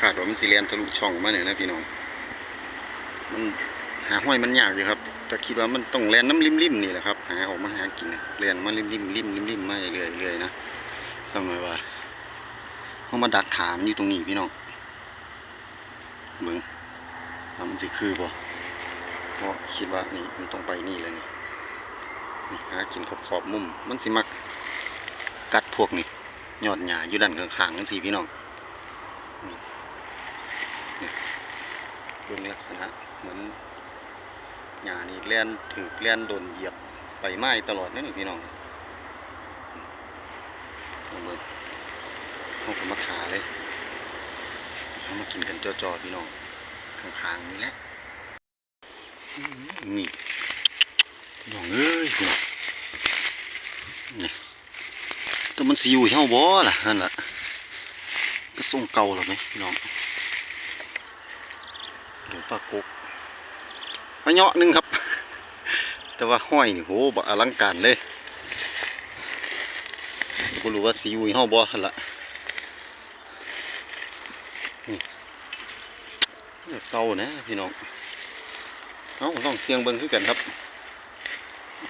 ขาดว่ามันสิเรียนทะลุช่องมาเนี่ยนะพี่น้อง มันหาห้อยมันยากอยู่ครับแต่คิดว่ามันต้องแลนน้ำริมริมๆนี่แหละครับ หาออกมาหากินนะแลนมาริมริมริมริมริมๆมาเรื่อยๆเรื่อยนะสมัยว่าเขามาดักถามนอยู่ตรงนี้พี่น้องเบิ่งว่ามันสิคือบ่เพราะคิดว่านี่มันต้องไปนี่เลยนี่นี่หากินขอบขอบมุม มันสิมักกัดพวกนี่ยอดหญ้าอยู่ด้านข้างๆนั่นสิพี่น้อง เบิ่งลักษณะเหมือนหญ้านี่แล่นถือแล่นโดนเหยียบไปไม้ตลอดนั่นนี่พี่น้องเอาเบิ่งเขาก็มาขาเลยเขามากินกันจอๆพี่น้องข้างๆนี่แหละอื้อหือนี่น้องเอ้ยพี่น้องนี่แต่มันสิอยู่เฮาบ่ล่ะนั่นล่ะก็ส่งเก่าแล้วไหมพี่น้อง ปลากกมาเหยาะหนึงครับ แต่ว่าห้อยนี่โหบอลังการเลยบ่รู้ว่าสิอยู่เฮาบ่หละนี่เนี่ยเก่านะพี่น้องเอ้าลองเสียงเบิ่งคือกันครับ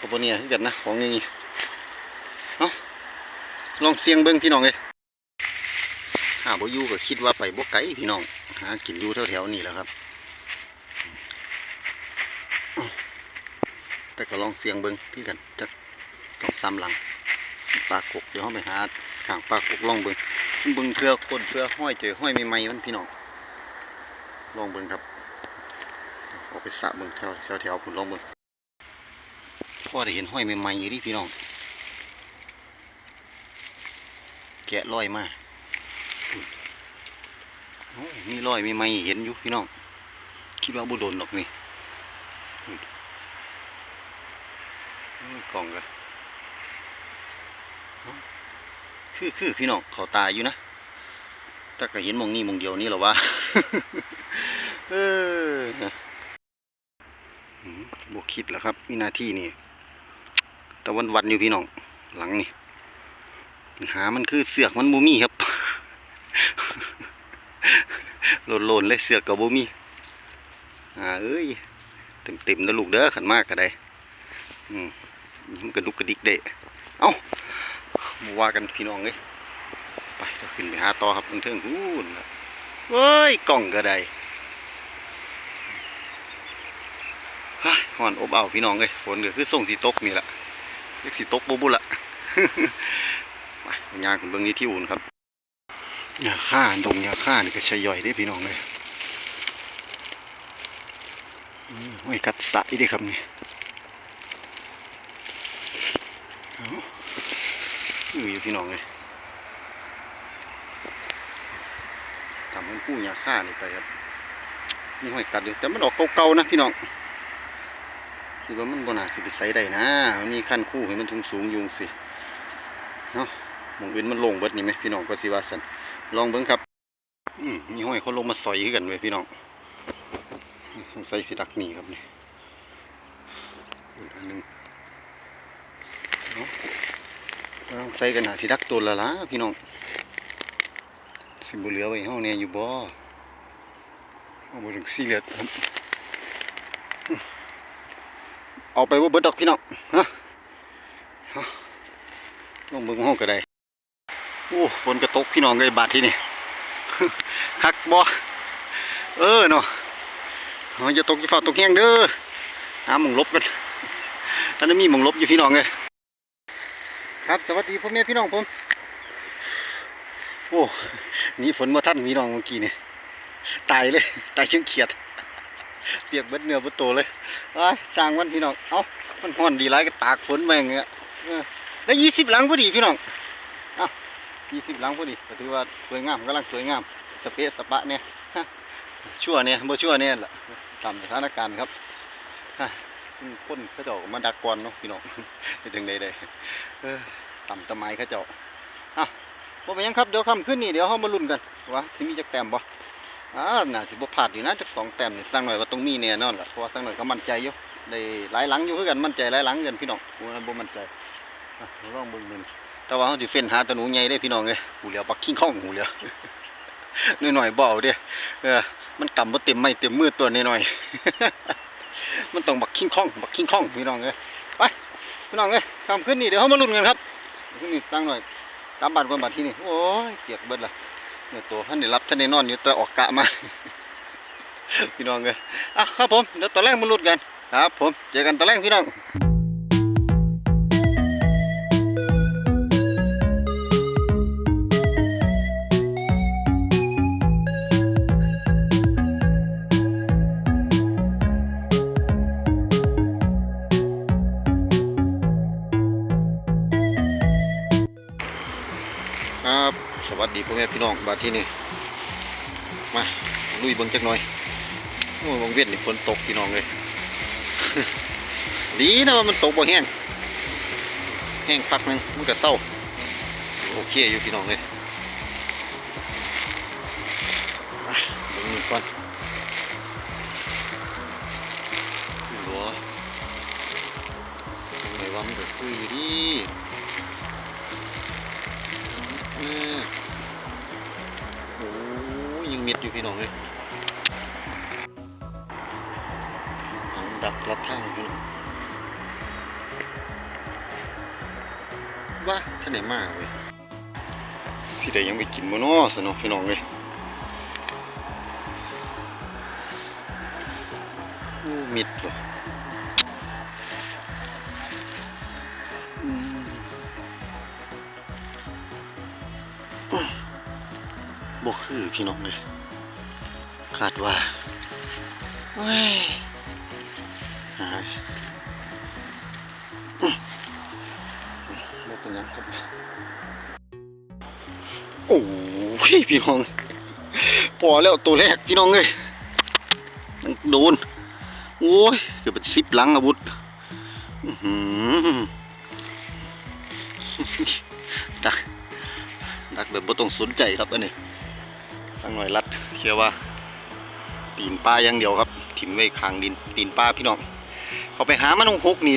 ก็บ่เนี่ยคือกันนะของอย่างนี้เอาลองเสียงเบิ่งพี่น้องเอ้ยหาบ่อยู่ก็คิดว่าไปบ่ไกลพี่น้องหากินอยู่แถวๆนี่แหละครับ แต่ก็ลองเสียงเบิ้งที่กันจักสองสามหลังปลากกเดี๋ยวเขาไปหาทางปลากกลองเบิ้งเบิ้งเพื่อคนเพื่อห้อยเจอห้อยใหม่ๆมันพี่น้องลองเบิ้งครับออกไปสะเบิ้งแถวแถวแถวคุณลองเบิ้งพ่อได้เห็นห้อยใหม่ๆอยู่ที่พี่น้องแกะรอยมาโอ้มีรอยใหม่เห็นอยู่พี่น้อง คิดว่าบุโดนหรอกนี่ อืม กล่องก็เอ้าคือคือพี่น้องเขาตายอยู่นะแต่ก็เห็นมองนี้หมองเดียวนี่หรอวะเออบวกคิดแล้วครับวินาทีนี่แต่วันวันอยู่พี่น้อง หลังนี่ปัญหามันคือเสือกมันบูมี่ครับโลนๆเลยเสือกกับบูมี่อ่าเอ้ยเต็มๆนะลูกเด้อขันมากก็ได้อืม มันกระดุกกระดิกเดะเอ้ามาว่ากันพี่น้องเลยไปเราขึ้นไปหาต่อครับเทิงๆพูนน่ะเฮ้ยกล่องก็ไดฮะห่อนอบเอาวพี่น้องเลยฝนก็คือส่งสีตกนี่แหละเรียกสีตกบุบุละไปยางคุณเบื้องนี้ที่อุ่นครับยาฆ่าดงยาฆ่านี่ก็ใช้ย่อยได้พี่น้องเลยอืมห้ยกัดสะอีเด้ครับเนี่เอา อืออยู่พี่น้องเลยทำมันผู้ยาฆ่านี่ไปครับนี่ห้อยกัดอยู่แต่มันออกเก่าๆนะพี่น้องคิดว่ามันบนาสิไปใส่ได้นะมันมีขั้นคู่ให้มันสูงๆยุงสิเนาะมองอื่นมันลงเบิดนี่ไหมพี่น้องก็สิว่าสันลองเบิ้งครับ อืมมีห้อยเขาลงมาสอยคือกันเว้ยพี่น้องสงสัยสิดักหนีครับนี่อีกอันหนึงต้อง ใส่กันหาสิดักตัวละละพี่น้อง สิบุเหลือไว้เฮาเนี่ยอยู่บ่เอาบ่ถึงสี่เหลือครับเอาไปบ่าเบิดดอกพี่น้องฮะฮะลองเบิ่งเฮาก็ได้โอ้ฝนกระตกพี่น้องเลยบาดที่นี่คักบ่เออเนาะเฮาจะตกจะฟ้าตกแห้งเด้อหาหมองลบกันอันนั้นมีหมองลบอยู่พี่น้องเลย ครับสวัสดีพ่อแม่พี่น้องผม โอ้หนี่ฝนมาท่านพี่น้องเมื่อกี้เนี่ยตายเลยตายเชิงเขียดเปียกเบิดเนื้อเบิดตัวเลยอ้สร้างวันพี่น้องเอ้ามันห้อนดีไรก็ตากฝนแม่งเงี้ยเออได้ยี่สิบหลังพอดีพี่น้องเอ้ายี่สิบหลังพอดีก็ถือว่าสวยงามกำลังสวยงามสเปซสปะเนี่ยชั่วเนี่ยบ่ชั่วเนี่ยแหละตามสถานการณ์ครับ ฮะคนเขาเจ้าก็มาดักกวนเนาะพี่น้องจะถึงใดใดๆเออต่ำตะไม้เขาเจ้าอะบ่เป็นยังครับเดี๋ยวคำขึ้นนี่เดี๋ยวเฮามาลุ้นกันว่าสิมีจักแต้มบ่อ่าน่าสิบ่พลาดอยู่นะจักสองแต้มนี่สักหน่อยว่าต้องมีแน่นอนล่ะเพราะว่าสักหน่อยก็มั่นใจอยู่ได้หลายหลังอยู่คือกันมั่นใจหลายหลังกันพี่น้องบ่บ่มั่นใจอะเดี๋ยวลองเบิ่งมึงแต่ว่าเฮาสิเฟ้นหาตัวหนูใหญ่เด้พี่น้องเอ้ยหูเหลียวปักคิงข้องหูเหลียวหน่อยๆเบเอาเด้เออมันกำบ่เต็มไม้เต็มมือตัวน้อยๆ มันต้องบักคิงข้องบักคิงข้องพี่น้องเลยไปพี่น้องเลยทำขึ้นนี่เดี๋ยวเขามาลุ้นกันครับขึ้นนี่ตั้งหน่อยสามบัดก่อนบัดที่นี่โอ้ยเกียกเบิดละเนี่ยตัวท่านได้รับท่านได้นอนอยู่แต่ออกกะมาพี่น้องเลยอะครับผมเดี๋ยวตอนแรกมาลุ้นกันครับ ผมเจอกันตอนแรกพี่น้อง ครับ สวัสดีพ่อแม่พี่น้องบาที่นี่มาลุยเบิ่งจักหน่อยโอ้ยวงเวียนนี่ฝนตกพี่น้องเลย ดีนะว่ามันตกบ่แห้งแห้งพักหนึงมันก็เศร้าโอเคอยู่พี่น้องเลยมาเบิ่งนี่ก่อนหัวไหนว่ามันก็คุยอดี เออโอ้ยยังมิดอยู่พี่น้องเลยดักลัดทางพี่น้องว่าท่านไหนมากเว้ยสิได้ยังไปกินบ่น้อสนอพี่น้องเลยมิดว่ะ บ่คือพี่น้องเลยคาดว่าเว้ยหายอื้อบ่เป็นหยังครับโอ้ยพี่น้องพอแล้วตัวแรกพี่น้องเลยมันโดน โอ้ยเกือบเป็นสิบหลังอาวุธอื้อหือดักดักแบบบ่ต้องสนใจครับอันนี้ สังหน่อยรัดเชื่อว่าตีนปลาอย่างเดียวครับถิ่มไว้คางดินตีนปลาพี่น้องเขาไปหามันลงหกนี่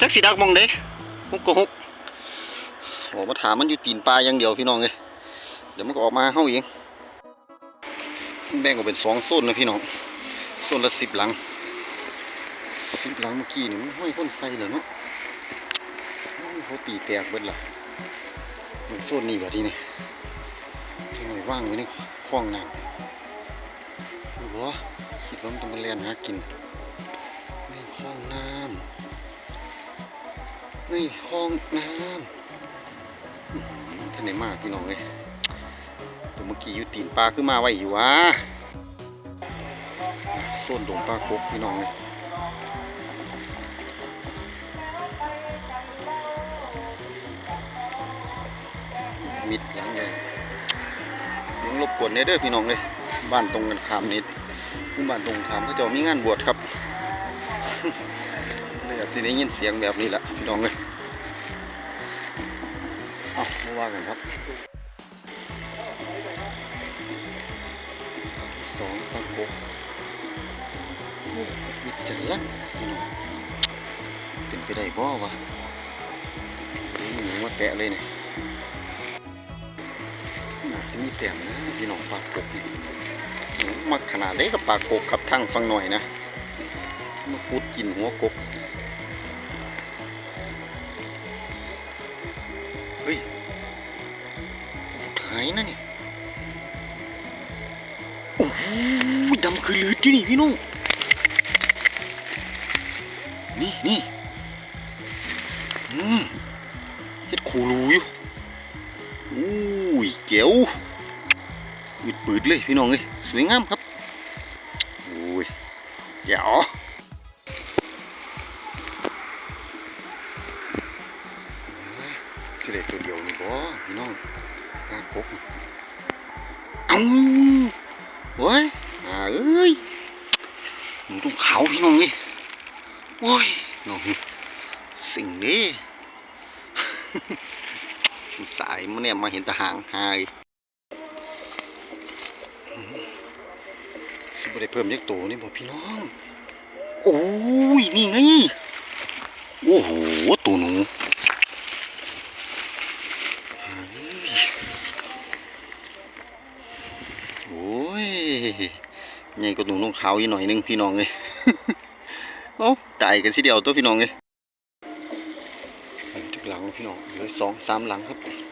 จักสีดักมองเด้หกก็หกออกมาถามมันอยู่ตีนปลาอย่างเดียวพี่น้องเลยเดี๋ยวมันก็ออกมาเฮาเองแบ่งออกเป็นสองโซนนะพี่น้องโซนละสิบหลังสิบหลังเมื่อกี้นี่มันห้อยคนใส่แล้วเนาะเขาตีแตกเบิดละมันโซนนี้แบบนี้นี่สมัยว่างไว้ใน คลองน้ำหรอว่าคิดว่ามันต้องมาเรียนหากิน ในคลองน้ำในคลองน้ำท่านไหนมากพี่น้องเลยตัวเมื่อกี้อยู่ตีนปลาขึ้นมาไว้อยู่วะโซนดงปลากกพี่น้องเลยมิดหลังใหญ่เสียง รบกวนเด้อพี่น้องเลยบ้านตรงกันข้ามนิดบ้านตรงข้ามเขาเจะมีงานบวชครับเลยอาจจะได้ยินเสียงแบบนี้แหละพี่น้องเลยเอาไม่ว่ากันครับสองตะโกวิจารณ์พี่น้องเป็นไปได้บ่วะนี่หนูมาแตะเลยเนี่ย น่มีแต้มนะพี่น้องปลากกนี่มักขนาดเล็กกับปลากกขับทั้งฟังหน่อยนะมาพูดกินหัวกกเฮ้ยหายนะนี่โอ้โหดำคือลืดที่นี่พี่น้องนี่นี่อืมเฮ็ดคูรูอยู่อุ้ยเก๋วมืด ปืดเลยพี่น้องเอ้ยสวยงามครับ สิบ่ได้เพิ่มยักตัวนี่บ่พี่น้อง โอ้ย นี่ไง โอ้โห ตัวหนูโอ้ยใหญ่กว่าหนูลงขาวอีกหน่อยหนึงพี่น้องเลยเอ้ตายกันสิเดียวตัวพี่น้องเลยหลังพี่น้องเหลือสองสามหลังครับ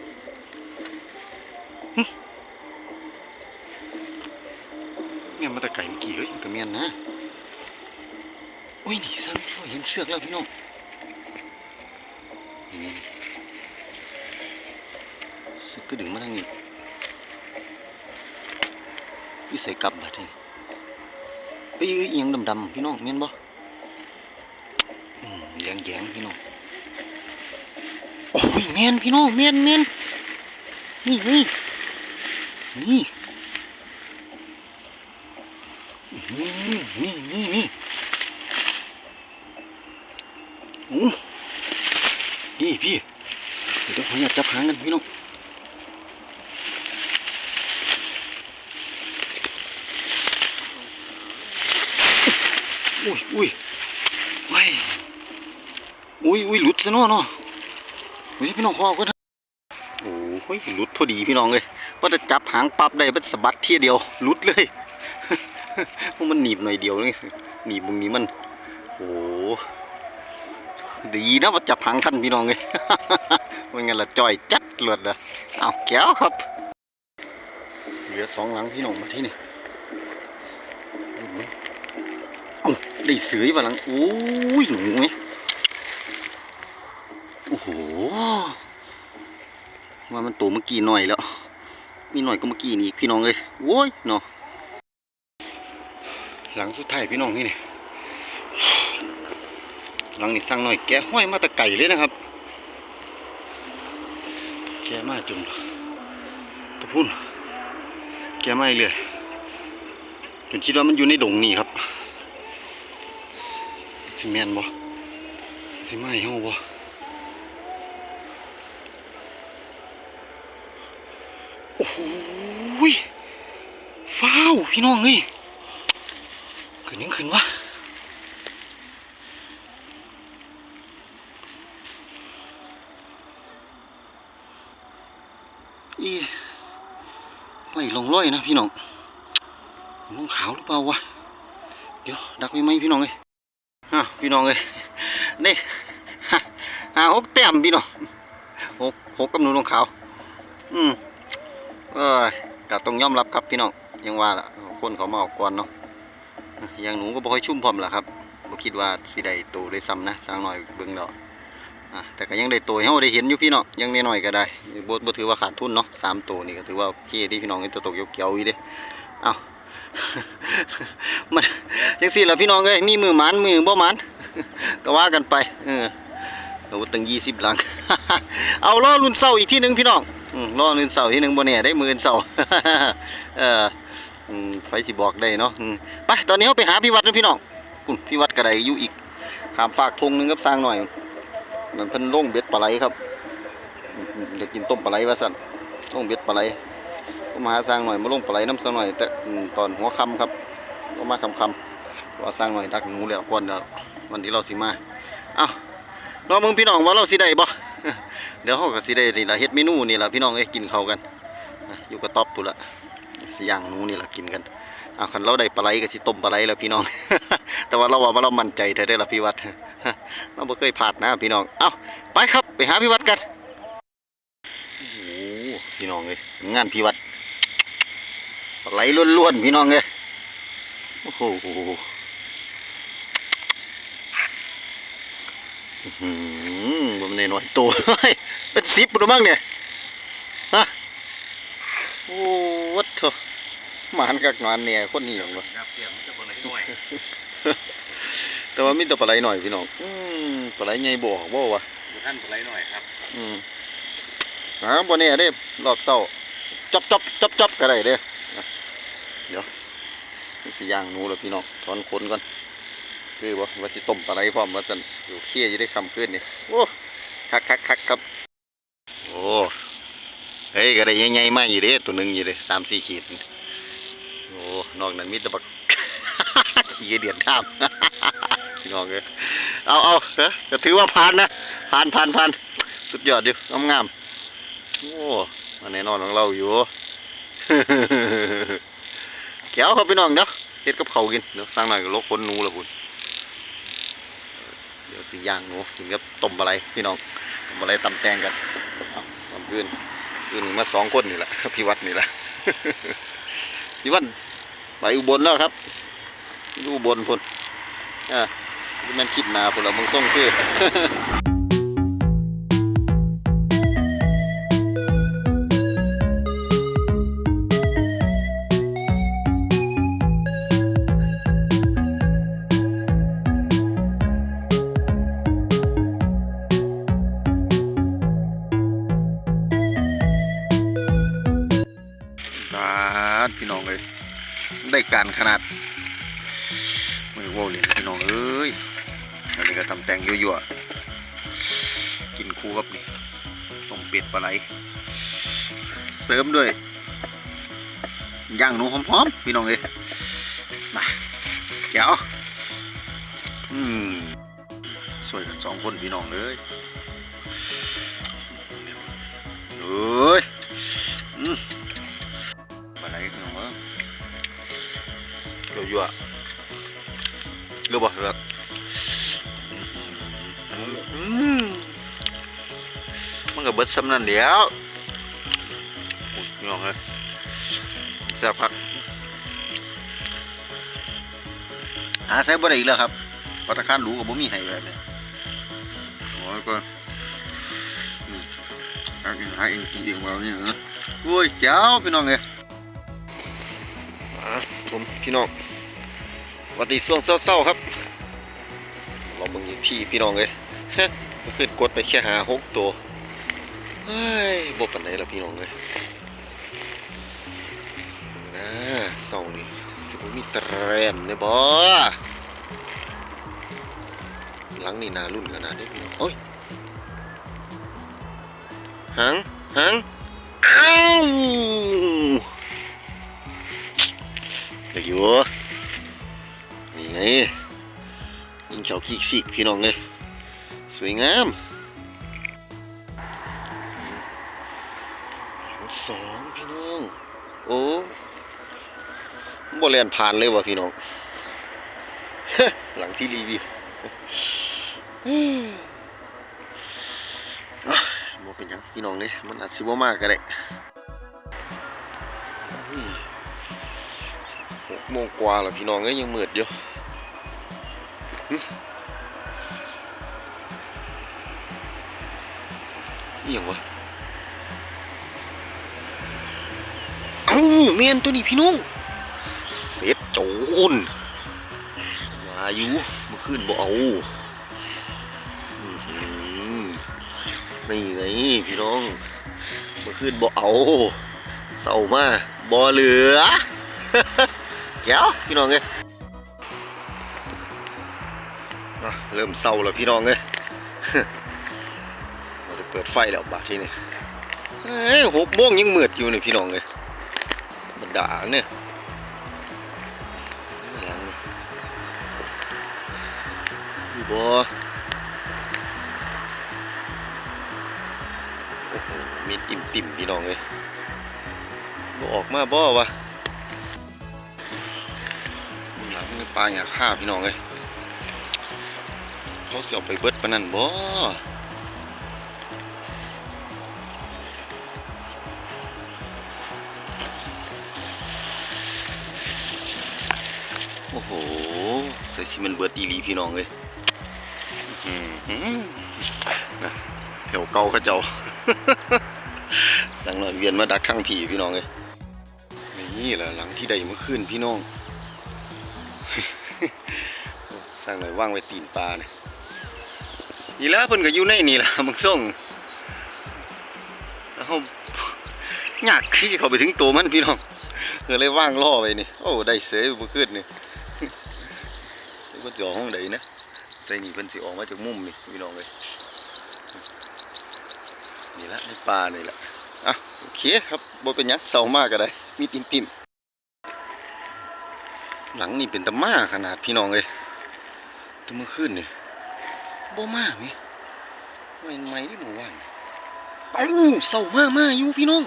เนี่ยมาแต่ไก่เมื่อกี้เฮ้ยมันก็เมียนนะอุ้ยนี่สั่งเห็นเชือกแล้วพี่น้องนี่สือกก็ดึงมาทางนี้วิสัยกลับบัดนี่เอ้ยเอ้ยงดำๆพี่น้องเมียนบ่แยงแยงพี่น้องโอ้ยเมียนพี่น้องเมียนเมียนนี่นี่นี่ นี่นี่นี่นี่โอ้นี่พี่เดี๋ยวผมอยากจับหางกันพี่น้องอุ้ยอุ้ยว้ายอุ้ยอุ้ยหลุดซะเนาะเนาะเฮ้ยพี่น้องขอก็ได้โอ้ยหลุดพอดีพี่น้องเลยว่าจะจับหางปั๊บได้มันสะบัดเที่ยเดียวหลุดเลย มันหนีบหน่อยเดียวนี่หนีบตรงนี้มัน โอ้ดีนะว่าจับหางท่านพี่น้องเลยไม่งั้นละจ่อยจัดหลุดนะเอาแก้วครับ เหลือสองหลังพี่น้องมาที่นี่ได้เสืออยู่าหลังโอ้ยหนูไงโอ้โหว่ามันตัวเมื่อกี้หน่อยแล้ว มีหน่อยก็เมื่อกี้นี่พี่น้องเลยโว้ยเนาะ หลังสุดท้ายพี่น้องนี่นี่หลังนี่สั่งหน่อยแกะห้อยมาตะไก่เลยนะครับ แกะมาจนตะพุ่นแกะมาเลยจนคิดว่ามันอยู่ในดงนี่ครับสิแมนบ่สิไม่เฮาบ่โอ้โหยฟ้าวพี่น้องเอ้ย นยังขึ้นวะอีไหลลงร้อยนะพี่น้องน้องขาวหรือเปล่าวะ เดี๋ยวดักไว้ไหมพี่น้องเอ้ยฮะพี่น้องเอ้ยนี่ฮะหาหกแต้มพี่น้องหกหกกับหนูลงขาว อืมเอ้ยก็ต้องยอมรับครับพี่น้องยังว่าล่ะคนเขามาออกก่อนเนาะ อย่างหนูก็บ่ค่อยชุ่มพร้อมล่ะครับบ่คิดว่าสิได้โตได้ซ้ำนะสร้างหน่อยเบิ่งดอกอะแต่ก็ยังได้โตให้เฮาได้เห็นอยู่พี่เน้องยังน้อยๆก็ได้บ่บ่ถือว่าขาดทุนเนาะสามโตนี่ก็ถือว่าโอเคที่พี่น้องเห็นตัวโตเขียวๆอยู่เด้เอ้ามันจังซี่ล่ะพี่น้องเอ้ยมีมือหมานมือบ่หมานก็ว่ากันไปเออโอ้ตั้ง20หลัง เอาล่อรุ่นเศร้าอีกที่หนึงพี่น้องอืมรออื่นเสาที่หนึ่งบนเนี่ยได้มื่นเสาเออ ไฟสิบอกได้เนาะไปตอนนี้เราไปหาพี่วัดนะพี่น้องคุณพี่วัดกระไดอยู่อีกหามฝากทงนึงกับสร้างหน่อยมันเพิ่นล่งเบ็ดปลาไหลครับอยากกินต้มปลาไหลว่าสั่นล่งเบ็ดปลาไหลก็มาหาสร้างหน่อยมาล่งปลาไหลน้ำสหน่อย แต่ตอนหัวค่ำครับก็มาค่ำว่าสร้างหน่อยดักหนูแล้วก่อนเดี๋ยววันที่เราสิมาเอ้าลองมึงพี่น้องว่าเราสิได้บ่เดี๋ยวเขาก็สิได้นี่ละเฮ็ดเมนูนี่ละพี่น้องเอ้กินเขากันอยู่กับต๊อบพุ่นละ สิย่างหนูนี่ละกินกันเอาคันเราได้ปลาไหลก็สิต้มปลาไหลแล้วพี่น้อง แต่ว่าเราว่าเรามั่นใจแท้ได้ละพี่วัดเราบ่เคยพลาดนะพี่น้อง เอาไปครับไปหาพี่วัดกันโอ้พี่น้องเอ้ยงานพี่วัดปลาไหลล้วนๆพี่น้องเอ้ยโอ้โหหือบ่มันได้น้อยโตเป็นสิบปุ่นมั้งเนี่ย โอ้วัดเถอะหมานกักหมานเนี่ยคนนี้หรอวะครับเสียงมันจะบนไหนหน่อยแต่ว่ามีแต่ปลาไหลหน่อยพี่น้องอืมปลาไหลใหญ่บ่บ่วะดูท่านบนไหนหน่อยครับ อืมหาบ่เนี่ยเด้รอบเช้าจับจับจับจับก็ได้เด้อะเดี๋ยวนี่สิย่างหนูแล้วพี่น้องถอนขนก่อนคือบ่ว่าสิต้มปลาไหลพร้อมว่าซั่นอยู่เคี่ยอยู่ได้คำขึ้นนี่โอ้คักคักคักครับโอ้ เฮ้ยก็ได้ใหญ่ๆมาอยู่เด้ตัวหนึ่งอยู่เด้สามสี่ขีดโอ้นอกนั้นมีแต่บักขี้เดียดท่ามน้องเอ้ยเอาเอาเอ้อก็ถือว่าผ่านนะผ่านผ่านผ่านสุดยอดดิงามงามๆโอ้มาแน่นอนของเราอยู่แก้วครับพี่น้องเดี๋ยวเฮ็ดกับเขากินเดี๋ยวสร้างหน่อยก็ลกคนนูละคุณเดี๋ยวสีย่างหนูกินกับต้มปลาไหลพี่น้องต้มปลาไหลตำแตงกันเอาตำคืน คืนนี้มาสองคนนี่แหละพี่วัดนี่แหละพี่วัดไปอุบลแล้วครับอยู่อุบลพุ่นอ่าแม่นคิดนาพุ่นละมึงส่งคือ การขนาดไม่โว้เลยพี่น้องเอ้ยอันนี้ก็ทำแตงยั่วๆ กินคู่กับนี่ต้มเป็ดปลาไหล เสริมด้วยย่างหนูหอมๆ พี่น้องเอ้ยมาเดี๋ยว อืมสวยกันสองคนพี่น้องเอ้ยเอ้ย รือบ่เรืออืมมันก็เบิดซ้ำนั่นเดียวอุ๊ยพี่น้องเอ้ยแซ่บพักหาใส่บ่ได้อีกแล้วครับปัตตาคารหรูกับบ่มีให้แบบนี้โอ้ยก็อืมหาเองหาเองกินเองว่าเนี่ยเหรอโอ้ยเจ้าพี่น้องเอ้ยอะผมพี่น้องส วัสดีช่วงเศร้าๆครับ เราเบิ่งอีกทีพี่น้องเลยฮะมันขึ้นกดไปแค่หาหกตัวเฮ้ยบ่ปานไหนละพี่น้องเลยนะเศร้านี่สิบมีแตรมเนี่ยบ่หลังนี่นารุ่นขนาดนี้พี่น้องโอ้ยหางหางอ้าวเด็กอยู่ นี่ไงยิงเขียวขีกสิกพี่น้องเลยสวยงามสองพี่น้องโอ้บ่เรียนผ่านเลยวะพี่น้องหลังที่รีวิวอะบ่เป็นยังพี่น้องเลยมันอาจสิบมากก็ได้หกโมงกว่าแล้วพี่น้องเอ้ยยังมืดอยู่ อย่างวะ เอ้าเมียนตัวนี้พี่น้องเสร็จโจรมาอยู่มื่อคืนบ่เอาอื้อหือนี่ไงพี่น้องมื่อคืนบ่เอาเศร้ามาบ่เหลือเดี๋ยวพี่น้องเอ้ เริ่มเศร้าแล้วพี่น้องเอ้ยเราจะเปิดไฟแล้วบาที่นี่เอ้ยหกโมงยังมืดอยู่นี่พี่น้องเอ้ยบันดาเนี่ยหลังนี่บ่โอ้โหมีติ่มติ่มพี่น้องเอ้ยบ่ออกมาบ่วะหลังนี่ปลาอย่าฆ่าพี่น้องเลย เขาเสียไปเบิดปะนั่นบ่โอ้โหใส่ชิมันเบิดอีลีพี่น้องเลยอื้อหือนะแถวเกาเขาเจ้าหลังหน่อยเวียนมาดักข้างผีพี่น้องเลยนี่แหละหลังที่ใดเมื่อคืนพี่น้องสร้างหน่อยว่างไว้ตีนปลาเนี่ย นี่แล้วเพิ่นก็อยู่ในนี่ล่ะมึงส่งแล้วเขาอยากขี้เขาไปถึงตัวมันพี่น้องก็เลยว่างล่อไว้นี่ โอ้ได้เสยเมื่อคืนนี่ก็จ่อห้องใดนะใส่นี่เพิ่นสิออกมาจากมุมนี่พี่น้องเลยนี่ละในปลานี่แหละอะโอเคครับบ่เป็นยังเศร้ามากก็ได้ มีติ่มติมๆหลังนี่เป็นตะมาขนาดพี่น้องเลยตัวเมื่อคืนนี่ บ่มากนี่ไม่ไม่ที่หมู่ว่านเอ้าเศร้ามากมาอยู่พี่น้อง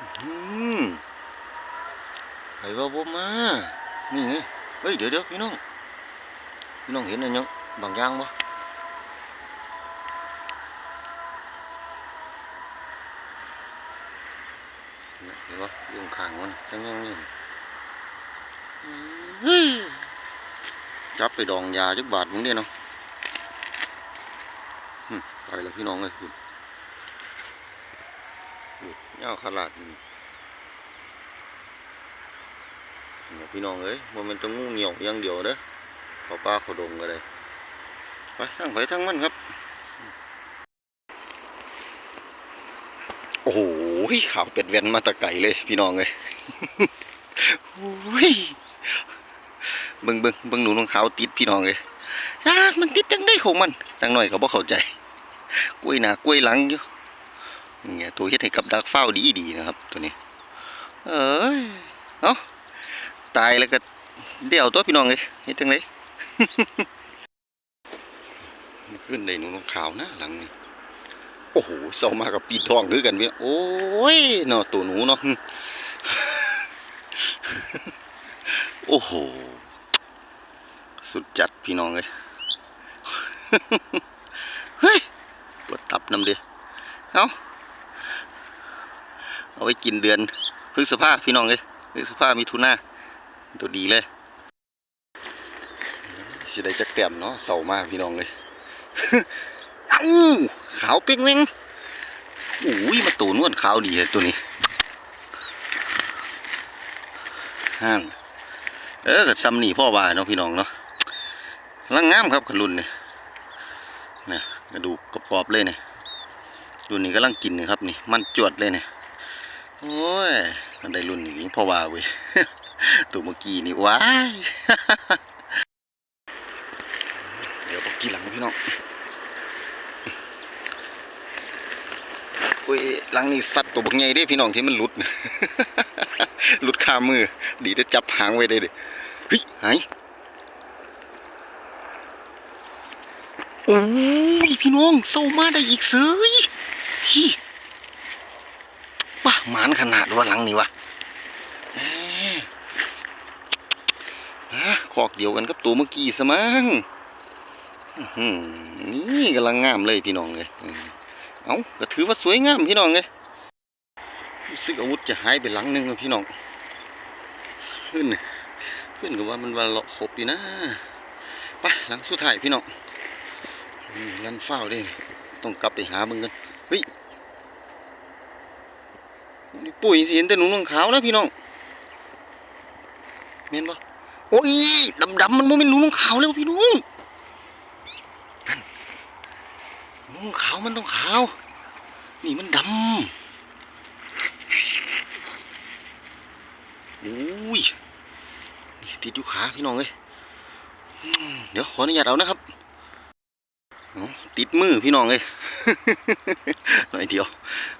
อื้อหือไผว่าบ่มานี่ไงเฮ้ยเดี๋ยวเดี๋ยวพี่น้องพี่น้องเห็นอันยังบางอย่างบ่เห็นบ่อยู่ข้างมันยังยังนี่ จับไปดองยาจักบาทมึงเนี่ยเนาะไปแล้วพี่น้องเอ้ยคุณอุ๊ยยาขนาดเนี่ยพี่น้องเอ้ยบ่แมันจะงูเหนียวอย่างเดียวเด้อขาป้าขาดงก็ได้ไปทั้งไปทั้งมันครับ โอ้โหขาวเป็ดแว่นมาตะไก่เลย พี่น้องเอ้ยโอ้ย เบิ่งเบิ่งเบิ่งหนูรองขาวติดพี่น้องเอ้ยยากมันติดจังได้ของมันจังหน่อยก็บ่เข้าใจกล้วยหน้ากล้วยหลังอยู่เนี่ยตัวเฮ็ดให้กับดักเฝ้าดีดีนะครับ ตัวนี้ เอ้ยเอ้าตายแล้วก็เดี่ยวตัวพี่น้องเลยเฮ็ดจังไดมันขึ้นได้หนูนองขาวนะหลังนี่โอ้โหเศร้ามากับปีทองคือกันพี่โอ้ยเนาะตัวหนูเนาะโอ้โห สุดจัดพี่น้องเลยเฮ้ยปวดตับน้ำเดียเอาเอาไว้กินเดือนพฤษภาพี่น้องเลยพฤษภามิถุนาตัวดีเลยสิได้จักเต็มเนาะเสามากพี่น้องเลยเอ้าขาวเป้งเว้งอุ้ยมาตัวนวลขาวดีเลยตัวนี้ห่างเออกับซ้ำนี่พ่อว่าเนาะพี่น้องเนาะ ลังงามครับขลุนเนี่ยนี่กระดูกกรอบๆเลยเนี่ยรุ่นนี้กำลังกินนี่ครับนี่ มันจวดเลยเนี่ยโอ้ยมันได้รุ่นนี้พ่อว่าเว้ยตัวเมื่อกี้นี่ว้ายเดี๋ยวบอกกี่หลังพี่น้องอุ้ยหลังนี่สัตว์ตัวบักใหญ่ด้พี่น้องที่มันหลุดหลุดคามือ ดีได้จับหางไว้ได้เด้เฮ้ยหาย โอ้ยพี่น้องเศร้ามาได้อีกเสยพี่ว้าหมานขนาดว่าหลังนี่วะฮะคอกเดียวกันกับตัวเมื่อกี้สมั้งนี่กำลังงามเลยพี่น้องเลยเอาก็ถือว่าสวยงามพี่น้องเลยรู้สึกอาวุธจะหายไปหลังนึงแล้วพี่น้อง ขึ้น ขึ้นกับว่ามันว่าเลาะครบอยู่นะไปหลังสุดท้ายพี่น้อง ยันเฝ้าด้ต้องกลับไปหาเบิ่งกันเฮ้ยนี่ปุ๋ยสิเห็นแต่หนูนวงขาวนะพี่น้องเมนบ่โอ้ยดำดำๆมันโมเมนหนูนงขาวแล้วพี่น้องนั่นหนูนงขาวมันต้องขาว นี่มันดำโอ้ยนี่ติดอยู่ขาพี่น้องเลยเดี๋ยวขออนุญาตเอานะครับ ติดมือพี่น้องเลยหน่อยเดียว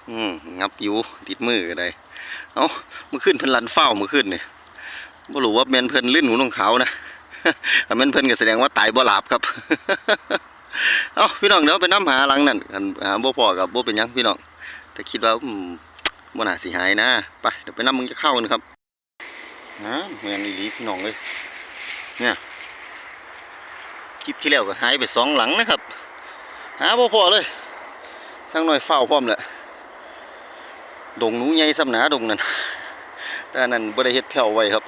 อืมงับยูติดมือก็ได้เอามื่อคืนเพิ่นลันเฝ้ามื่อคืนเนี่ยบ่รู้ว่าแม่นเพิ่นลื่นหูน้องขาวนะถ้าแม่นเพิ่นก็แสดงว่าตายบ่หลับครับเอ้าพี่น้องเดี๋ยวไปนํหาหลังนั่นคันหาบ่พอกับบ่เป็นยังพี่น้องแต่คิดว่าอืมบ่น่าสิหายนะไปเดี๋ยวไปนํมึงจะเข้ากันครับฮะแม่นอีหลีพี่น้องเอ้ยเนี่ย คลิปที่แล้วก็หายไปสองหลังนะครับ หาบ่พอเลยสักหน่อยเฝ้าพร้อมแหละดงหนูใหญ่ซ้ำหนาดงนั่นแต่อันนั้นบ่ได้เฮ็ดแผ่วไว้ครับ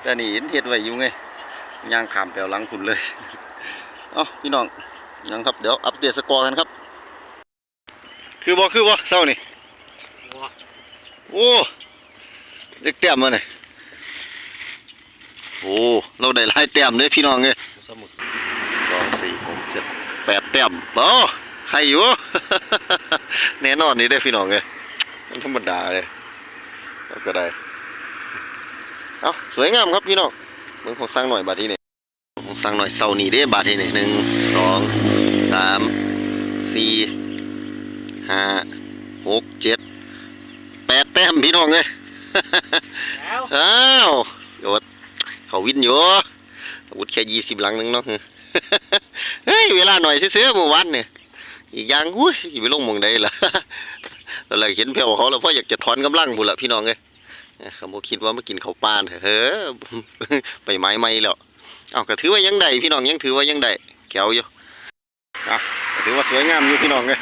แต่นี่เห็นเฮ็ดไว้อยู่ไงย่างขามแปลวหลังคุณเลยเอ้าพี่น้องยังครับเดี๋ยวอัปเดตสกอร์กันครับ คือบ่คือบ่เศร้านี่โอ้เด็กแต้มมาเนี่ยโอ้ เราได้หลายแต้มเลยพี่น้องเอ้ย สมุด สองสี่หกเจ็ด แปดแต้มโอ้ใครอยู่ แน่นอนนี่ได้อพี่น้องเอ้ยมันธรรมดาเลยเราก็ได้ เอาสวยงามครับพี่น้องเบิ่งของสร้างหน่อยบาทที่นี่ของสร้างหน่อยเสานี่เด้บาทที่นี่หนึ่งสองสามสี่ห้าหกเจ็ดแปดแต้มพี่น้องเลยแล้วอ้าวโยดเขาวินอยู่อาวุธแค่ยี่สิบหลังหนึงเนาะ เฮ้ยเวลาหน่อยซื้อเมื่อวานเนี่ยอีกอย่างอุ้ยไปลงมองใดล่ะตอนแรกเห็นเพียวเขาแล้วพ่ออยากจะถอนกำลังบุละพี่น้องเลยเอ้อเขาบ่คิดว่ามากินข้าวปาเถอะเฮ้อไปไม้ไม่แล้วเอาก็ถือว่ายังได้พี่น้องยังถือว่ายังได้แก้วอยู่อะถือว่าสวยงามอยู่พี่น้องเอ้ย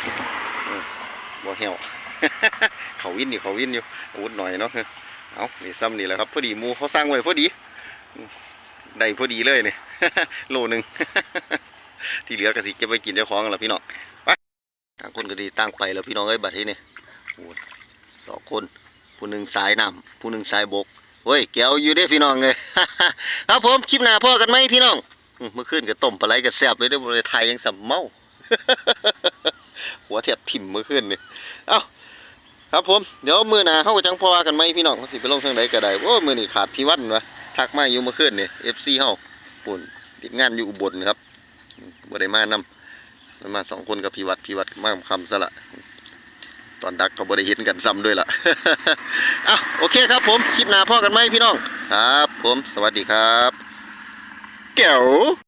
บ่เหี่ยวเขาวินอยู่เขาวินอยู่อาวุธหน่อยเนาะเอานี่ซ้ำนี่แหละครับพอดีมูเขาสร้างไว้พอดีได้พอดีเลยเนี่ยโลหนึ่ง ที่เหลือก็สิเก็บไว้กินเจ้าของแล้วพี่น้องไปต่างคนก็ดีต่างไปแล้วพี่น้องเอ้ยบัดนี้เนี่ยสองคนผู้หนึ่งสายน้ำผู้หนึ่งสายบกเฮ้ยแก้วอยู่เด้พี่น้องเลยครับผมคลิปหน้าพ่อกันไหมพี่น้องเมื่อคืนก็ต้มปลาไหลก็แซ่บเลยเด้อบ่ไทายยังสำเมาหัวเทีบถิ่มเมื่อคืนนี่เอ้าครับผมเดี๋ยวมือหนาเข้าก็จังพอว่ากันไหมพี่น้องสิไปลงทางใดก็ได้โอ้มือนี่ขาดพี่วันวะทักมาอยู่เมื่อคืนนี่เอฟซีเฮาปุ่นติดงานอยู่อุบลครับ บ่ได้มานำมันมาสองคนกับพี่วัดพี่วัดมากคำซะละตอนดักเขาบ่ได้เห็นกันซ้ำด้วยล่ะอะโอเคครับผมคลิปหน้าพ่อกันไหมพี่น้อง ครับ ผมสวัสดีครับ แก้ว